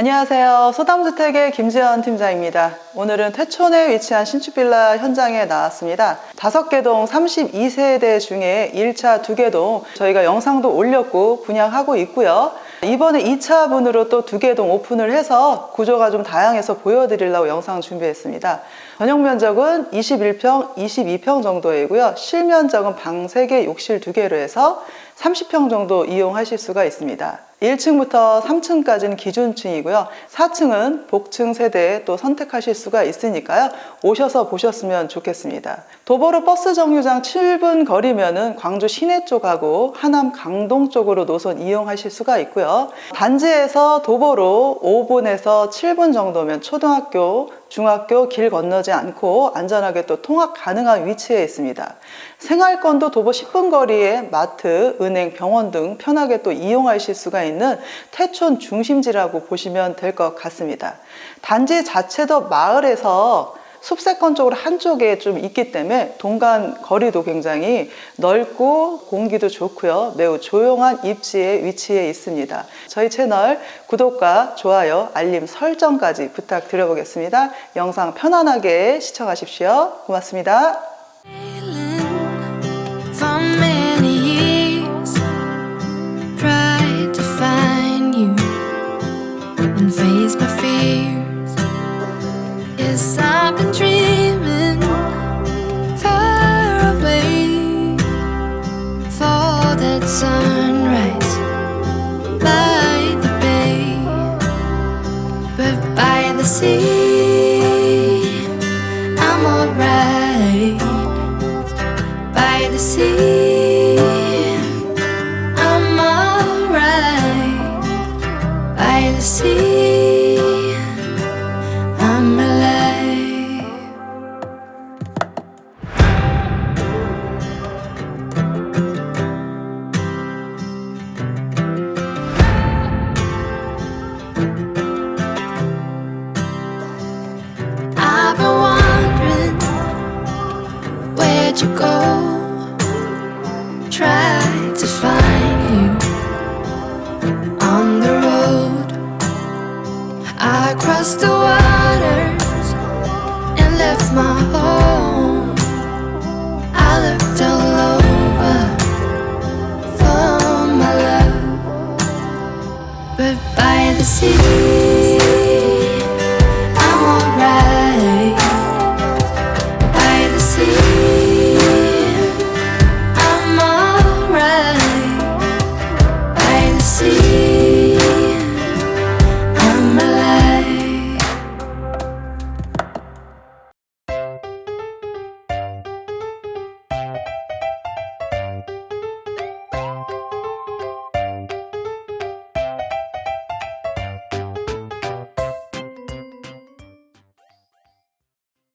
안녕하세요. 소담주택의 김지연 팀장입니다. 오늘은 태촌에 위치한 신축빌라 현장에 나왔습니다. 다섯 개동 32세대 중에 1차 두개동 저희가 영상도 올렸고 분양하고 있고요. 이번에 2차 분으로 또두개동 오픈을 해서 구조가 좀 다양해서 보여드리려고 영상 준비했습니다. 전용 면적은 21평, 22평 정도이고요. 실면적은 방 3개, 욕실 2개로 해서 30평 정도 이용하실 수가 있습니다. 1층부터 3층까지는 기준층이고요. 4층은 복층 세대 또 선택하실 수가 있으니까요. 오셔서 보셨으면 좋겠습니다. 도보로 버스 정류장 7분 거리면은 광주 시내 쪽하고 하남 강동 쪽으로 노선 이용하실 수가 있고요. 단지에서 도보로 5분에서 7분 정도면 초등학교, 중학교 길 건너지 않고 안전하게 또 통학 가능한 위치에 있습니다. 생활권도 도보 10분 거리에 마트, 은행, 병원 등 편하게 또 이용하실 수가 있는 태촌 중심지라고 보시면 될 것 같습니다. 단지 자체도 마을에서 숲세권 쪽으로 한쪽에 좀 있기 때문에 동간 거리도 굉장히 넓고 공기도 좋고요. 매우 조용한 입지에 위치해 있습니다. 저희 채널 구독과 좋아요, 알림 설정까지 부탁드려보겠습니다. 영상 편안하게 시청하십시오. 고맙습니다. Face my fears. Yes, I've sunrise by the bay, but by the sea, I'm alright by the sea. I'm alright by the sea. I'm alive. let you go. Try to find you on the road. I crossed the waters and left my home. I looked all over for my love, but by the sea.